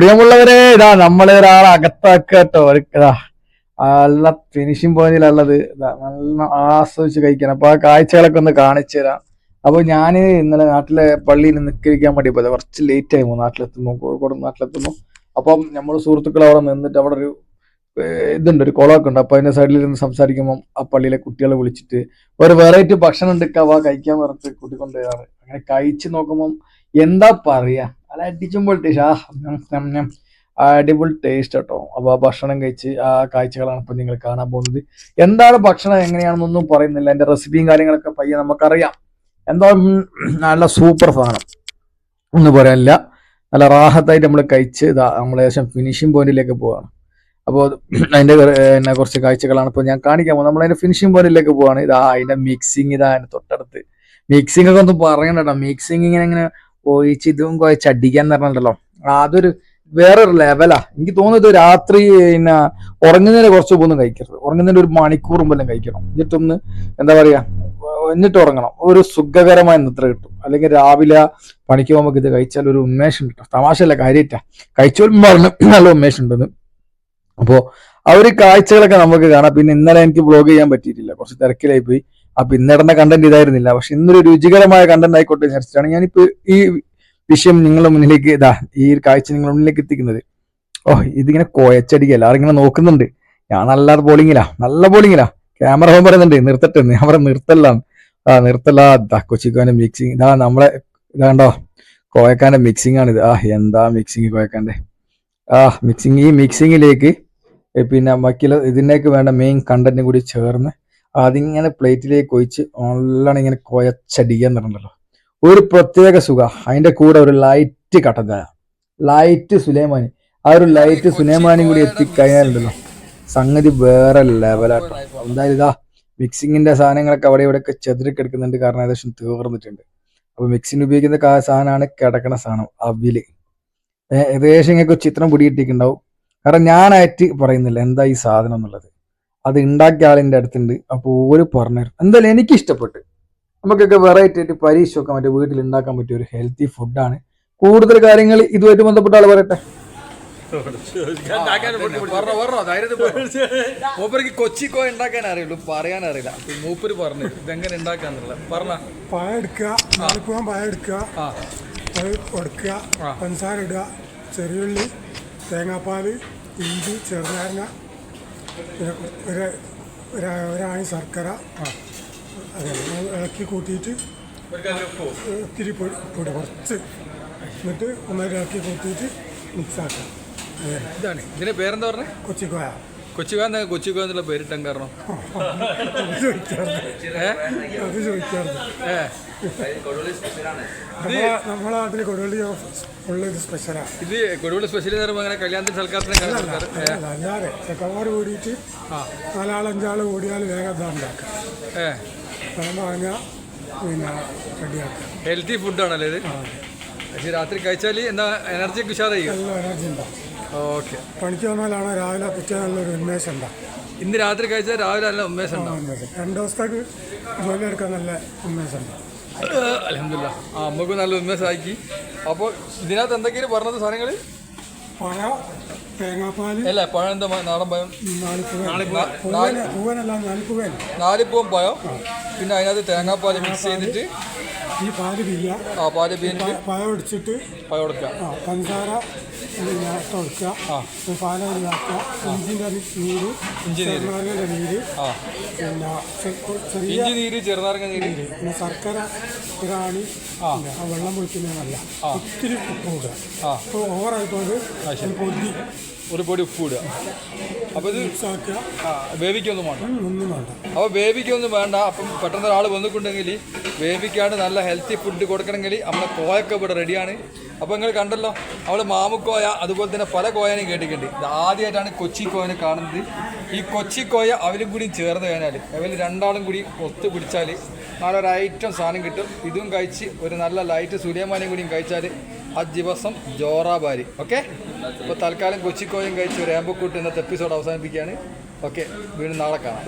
പ്രിയമുള്ളവരെ ഇതാ നമ്മളെ ഒരാളെ അകത്താക്കട്ടോ ഇതാ നല്ല ഫിനിഷിംഗ് പോയിന്റിലുള്ളത് നല്ല ആസ്വദിച്ച് കഴിക്കണം. അപ്പൊ ആ കാഴ്ചകളൊക്കെ ഒന്ന് കാണിച്ചു തരാം. അപ്പൊ ഞാൻ ഇന്നലെ നാട്ടിലെ പള്ളിയിൽ നിൽക്കിരിക്കാൻ വേണ്ടി പോയത്. കുറച്ച് ലേറ്റ് ആയി നാട്ടിലെത്തുന്നു. കോഴിക്കോട് നാട്ടിലെത്തുമ്പോൾ അപ്പം നമ്മൾ സുഹൃത്തുക്കൾ അവിടെ നിന്നിട്ട് അവിടെ ഒരു ഇതുണ്ട്. ഒരു കുളമൊക്കെ ഉണ്ട്. അപ്പൊ അതിന്റെ സൈഡിൽ ഇരുന്ന് സംസാരിക്കുമ്പോൾ ആ പള്ളിയിലെ കുട്ടികളെ വിളിച്ചിട്ട് ഒരു വെറൈറ്റി ഭക്ഷണം എടുക്കാവാ കഴിക്കാൻ പറഞ്ഞിട്ട് കൂട്ടിക്കൊണ്ടുപോയാണ് അങ്ങനെ കഴിച്ച് നോക്കുമ്പോൾ എന്താ പറയാ? നല്ല അടിച്ചുമ്പോൾ ടേസ്റ്റ് ആ. അടിപൊളി ടേസ്റ്റ് കേട്ടോ. അപ്പൊ ആ ഭക്ഷണം കഴിച്ച് ആ കാഴ്ചകളാണ് ഇപ്പൊ നിങ്ങൾ കാണാൻ പോകുന്നത്. എന്താണ് ഭക്ഷണം? എങ്ങനെയാണെന്നൊന്നും പറയുന്നില്ല. എന്റെ റെസിപ്പിയും കാര്യങ്ങളൊക്കെ പയ്യെ നമുക്കറിയാം. എന്താ നല്ല സൂപ്പർ സാധനം. ഒന്നും പറയാനില്ല. നല്ല റാഹത്തായിട്ട് നമ്മൾ കഴിച്ച് നമ്മൾ ഏകദേശം ഫിനിഷിംഗ് പോയിന്റിലേക്ക് പോവാണ്. അപ്പോൾ അതിന്റെ എന്നെ കുറച്ച് കാഴ്ചകളാണ് ഇപ്പോൾ ഞാൻ കാണിക്കാൻ പോകുന്നത്. നമ്മൾ അതിന്റെ ഫിനിഷിംഗ് പോയിന്റിലേക്ക് പോവാണ്. ഇതാ അതിന്റെ മിക്സിങ് ഇതാ അതിന്റെ തൊട്ടടുത്ത്. മിക്സിംഗ് ഒക്കെ ഒന്നും പറയണ്ടോ മിക്സിങ് ഇങ്ങനെ ഇങ്ങനെ ഒഴിച്ച് ഇതും കുഴച്ച് അടിക്കാൻ പറഞ്ഞിട്ടുണ്ടല്ലോ അതൊരു വേറൊരു ലെവലാ എനിക്ക് തോന്നുന്നത് രാത്രി പിന്നെ ഉറങ്ങുന്നതിന് കുറച്ച് പോകുന്നു കഴിക്കരുത്. ഉറങ്ങുന്നതിന് ഒരു മണിക്കൂർ മുമ്പെല്ലാം കഴിക്കണം. എന്നിട്ടൊന്ന് എന്താ പറയാ എന്നിട്ട് ഉറങ്ങണം. ഒരു സുഖകരമായ നിദ്ര കിട്ടും. അല്ലെങ്കിൽ രാവിലെ പണിക്ക് പോകുമ്പോൾ ഇത് കഴിച്ചാൽ ഒരു ഉന്മേഷം കിട്ടും. തമാശയല്ല കാര്യമായിട്ടാ കഴിച്ചോലും പറഞ്ഞു നല്ല ഉന്മേഷം ഉണ്ടെന്ന് അപ്പോ ആ ഒരു കാഴ്ചകളൊക്കെ നമുക്ക് കാണാം. പിന്നെ ഇന്നലെ എനിക്ക് ബ്ലോഗ് ചെയ്യാൻ പറ്റിയിട്ടില്ല. കുറച്ച് തിരക്കിലായി പോയി അപ്പൊ ഇന്നിടുന്ന കണ്ടന്റ് ഇതായിരുന്നില്ല. പക്ഷെ ഇന്നൊരു രുചികരമായ കണ്ടന്റ് ആയിക്കോട്ടെ വിചാരിച്ചിട്ടാണ് ഞാനിപ്പോ ഈ വിഷയം നിങ്ങളുടെ മുന്നിലേക്ക് ഇതാ ഈ ഒരു കാഴ്ച നിങ്ങളുടെ മുന്നിലേക്ക് എത്തിക്കുന്നത്. ഓ ഇതിങ്ങനെ കോയച്ചടിക്കല്ല. ആരിങ്ങനെ നോക്കുന്നുണ്ട്. ഞാൻ നല്ല ബോളിങ്ങിലാ നല്ല ബോളിങ്ങിലാ ക്യാമറ ഹോം പറയുന്നുണ്ട് നിർത്തട്ടെ. ഞാൻ പറ നിർത്തല്ലാണ് ആ നിർത്തല്ല. ഇതാ കൊച്ചിക്കാന്റെ മിക്സിങ് ഇതാ നമ്മളെ ഇതാണ്ടോ കോയക്കാന്റെ മിക്സിംഗ് ആണിത് ആ എന്താ മിക്സിങ് കോയക്കാന്റെ ആ മിക്സിങ് ഈ മിക്സിങ്ങിലേക്ക് പിന്നെ ബാക്കിയുള്ള ഇതിനേക്ക് വേണ്ട മെയിൻ കണ്ടന്റും കൂടി ചേർന്ന് അതിങ്ങനെ പ്ലേറ്റിലേക്ക് ഒഴിച്ച് നല്ലോണം ഇങ്ങനെ കുഴച്ചടിക്കാൻ പറഞ്ഞല്ലോ ഒരു പ്രത്യേക സുഖ. അതിന്റെ കൂടെ ഒരു ലൈറ്റ് കട്ടൻ ചായ ലൈറ്റ് സുലൈമാനി. ആ ഒരു ലൈറ്റ് സുലൈമാനിയും കൂടി എത്തിക്കഴിഞ്ഞാലുണ്ടല്ലോ. സംഗതി വേറെ ലെവലാട്ടോ എന്തായാലും ഇതാ മിക്സിങ്ങിന്റെ സാധനങ്ങളൊക്കെ അവിടെ ഇവിടെയൊക്കെ ചെതിരിക്കെടുക്കുന്നുണ്ട് കാരണം ഏകദേശം തീർന്നിട്ടുണ്ട്. അപ്പൊ മിക്സിന് ഉപയോഗിക്കുന്ന സാധനമാണ് കിടക്കണ സാധനം അവിൽ ഏകദേശം ഇങ്ങനെ ചിത്രം പിടിയിട്ടിട്ടുണ്ടാവും കാരണം ഞാനായിട്ട് പറയുന്നില്ല എന്താ ഈ സാധനം എന്നുള്ളത്. അത് ഉണ്ടാക്കിയ ആളിന്റെ അടുത്തുണ്ട്. അപ്പോൾ ഓര് പറഞ്ഞു എന്തായാലും എനിക്ക് ഇഷ്ടപ്പെട്ട് നമുക്കൊക്കെ വെറൈറ്റി ആയിട്ട് പരീക്ഷ വെക്കാൻ പറ്റിയ വീട്ടിൽ ഉണ്ടാക്കാൻ പറ്റിയ ഒരു ഹെൽത്തി ഫുഡാണ് കൂടുതൽ കാര്യങ്ങൾ ഇതുമായിട്ട് ബന്ധപ്പെട്ട ആൾ പറയട്ടെ. മൂപ്പർക്ക് കൊച്ചിക്കോ ഉണ്ടാക്കാൻ അറിയുള്ളൂ പറയാൻ അറിയില്ല. മൂപ്പര് പറഞ്ഞു ഇതെങ്ങനെ ഉണ്ടാക്കാന്നുള്ളത് പറഞ്ഞ. പായ എടുക്കുക നാളിപ്പൂവൻ പഴം എടുക്കുക അത് കൊടുക്കുക പഞ്ചസാര ഇടുക ചെറിയുള്ളി തേങ്ങാപ്പാൽ ഇഞ്ചി ചെറുനാരങ്ങ ഒരു ഒരു- ഒരാണി ശർക്കര അതെ ഇളക്കി കൂട്ടിയിട്ട് ഒത്തിരി ഇത്തിരി പൊടി പൊടി കുറച്ച്. എന്നിട്ട് ഒന്നര ഇളക്കി കൂട്ടിയിട്ട് മിക്സാക്കുക അതെ. ഇതാണ്. ഇതിന് പേരെന്താ പറഞ്ഞത് കൊച്ചിക്കോയ. കൊച്ചിക്കോ എന്താ എന്നുള്ള പേരിട്ടാൻ കാരണം നമ്മളെ നാട്ടിൽ കൊടുവള്ളി സ്പെഷ്യലാണ് ഇത് കൊടുവള്ളി സ്പെഷ്യൽ എന്ന് പറയുമ്പോൾ അങ്ങനെ കല്യാണത്തിന് സൽക്കാരത്തിന് അല്ലാതെ ചെക്കന്മാർ കൂടിയിട്ട് നാലാളഞ്ചാൾ കൂടിയാൽ വേഗം പിന്നെ ഹെൽത്തി ഫുഡാണല്ലേ ഇത്? പക്ഷേ രാത്രി കഴിച്ചാൽ എന്താ എനർജി ഉഷാറായി? എനർജി ഉണ്ടാവും. ഓക്കെ. പണിക്ക് വന്നാലാണ് രാവിലെ പിറ്റേ നല്ലൊരു ഉന്മേഷം ഉണ്ടാവും ഇന്ന് രാത്രി കഴിച്ചാൽ രാവിലെ നല്ല ഉന്മേഷം ഉണ്ടാവും. ഉന്മേഷം. രണ്ട് ദിവസത്തേക്ക് ജോലി എടുക്കാൻ നല്ല ഉന്മേഷം ഉണ്ടാവും. അലഹമില്ല ആ അമ്മയ്ക്ക് നല്ല ഉന്മേഷമാക്കി അപ്പോൾ ഇതിനകത്ത് എന്തൊക്കെയാണ് പറഞ്ഞത് സാധനങ്ങൾ പഴ തേങ്ങാപ്പാൽ അല്ല പഴം എന്താ നാടൻ പഴം? നാലിപ്പൂവൻ നാലിപ്പൂവൻ പഴം. പിന്നെ അതിനകത്ത് തേങ്ങാപ്പാൽ മിക്സ് ചെയ്തിട്ട് ഈ പാൽ പിയ്യ ആ പാൽ ബീനിട്ട് പഴം ഒടിച്ചിട്ട് പഴം കൊടുക്കുക ആ പഞ്ചസാര ആ. പാല ഒഴിവാക്കുക ഇഞ്ചിന്റെ നീര് ഇഞ്ചി നീര്. ചെറുനാരങ്ങയുടെ നീര് ആ. പിന്നെ ചെറിയ ഇഞ്ചി നീര് ചെറുനാരങ്ങ നീര്. പിന്നെ ശർക്കര ഒരാണി ആ. വെള്ളം പൊളിക്കുന്നതല്ല. ഒത്തിരി ഉപ്പ് കൂടുക അത് ശരി. പൊടി. ഒരു പൊടി ഉപ്പ് ഇടുക. അപ്പോൾ ഇത് ആ, വേവിക്കൊന്നും വേണ്ട. ഒന്നും വേണ്ട. അപ്പോൾ വേവിക്കൊന്നും വേണ്ട. അപ്പം പെട്ടെന്ന് ഒരാൾ വന്നിട്ടുണ്ടെങ്കിൽ വേവിക്കാണ്ട് നല്ല ഹെൽത്തി ഫുഡ് കൊടുക്കണമെങ്കിൽ നമ്മളെ കോയൊക്കെ ഇവിടെ റെഡിയാണ് അപ്പോൾ നിങ്ങൾ കണ്ടല്ലോ അവൾ മാമുക്കോയ അതുപോലെ തന്നെ പല കോയനെയും കേട്ടിട്ടുണ്ട്. ഇത് ആദ്യമായിട്ടാണ് കൊച്ചി കോയനെ കാണുന്നത്. ഈ കൊച്ചി കോയ അവരും കൂടി ചേർന്ന് കഴിഞ്ഞാൽ അവർ രണ്ടാളും കൂടി ഒത്തു പിടിച്ചാൽ നല്ലൊരു ഐറ്റം സാധനം കിട്ടും. ഇതും കഴിച്ച് ഒരു നല്ല ലൈറ്റ് സൂര്യമാനയും കൂടിയും കഴിച്ചാൽ ആ ദിവസം ജോറാബാരി. ഓക്കെ അപ്പോൾ തൽക്കാലം കൊച്ചിക്കോയും കഴിച്ച് ഒരു ഏമ്പക്കൂട്ട് ഇന്നത്തെ എപ്പിസോഡ് അവസാനിപ്പിക്കുകയാണ്. ഓക്കെ വീണ്ടും നാളെ കാണാം.